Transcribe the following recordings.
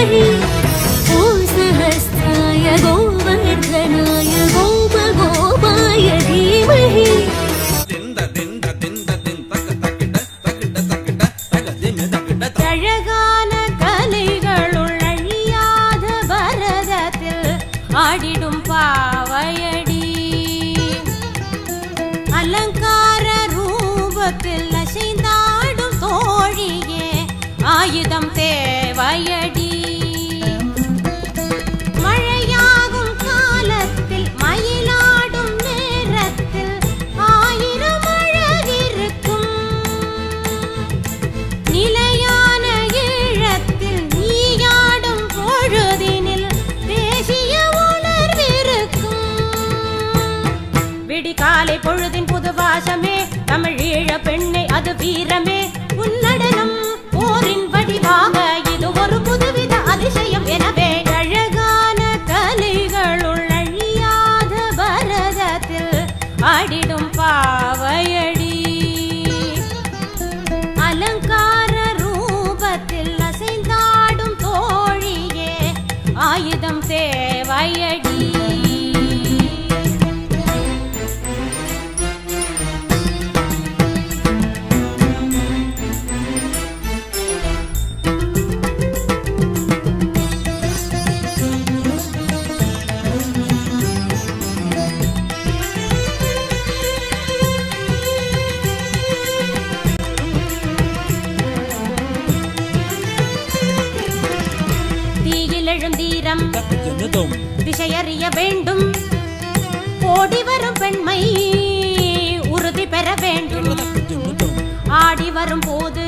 धीमहि ॐ सहस्राय गोवर्धनाय गोपगोपाय धीमहि திந்த திந்த திந்த தின் தக்க தக்கிட தக்கிட தக்கிட தக திமி தக்கிட த அழகான கலைகளுள் அழியாத பரதத்தில் ஆடிடும் பாவையடி அலங்கார ரூபத்தில் அசைந்தாடும் தோழியே ஆயுதம் தேவையடி காலை பொழுதின் புது வாசமே தமிழ் ஈழ பெண்ணை அது வீரமே. உன்னடனம் போரின் வடிவாக இது ஒரு புதுவித அதிசயம் எனவே அழகான கலைகளுள் அழியாத பரதத்தில் ஆடிடும் பாவையடி. அலங்கார ரூபத்தில் அசைந்தாடும் தோழியே ஆயுதம் தேவையடி. எழுந்தீரம் திசையறிய வேண்டும். ஓடி வரும் பெண்மை உறுதி பெற வேண்டும். ஆடி வரும் போது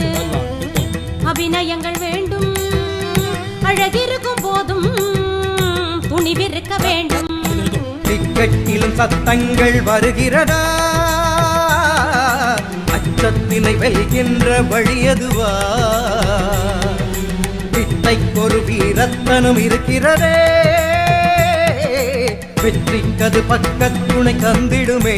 அபிநயங்கள் வேண்டும். அழகிருக்கும் போதும் துணிவிருக்க வேண்டும். திக்கட்டிலும் சத்தங்கள் வருகிறதா? அச்சத்தினை வெல்கின்ற வழியதுவா பித்தைக்கொரு வீரத்தனும் இருக்கிறதே. வெற்றிக்கது பக்கத்துணை கந்திடுமே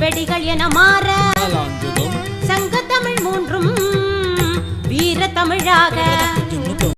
வெடிகள் என மாற சங்க தமிழ் மூன்றும் வீர தமிழாக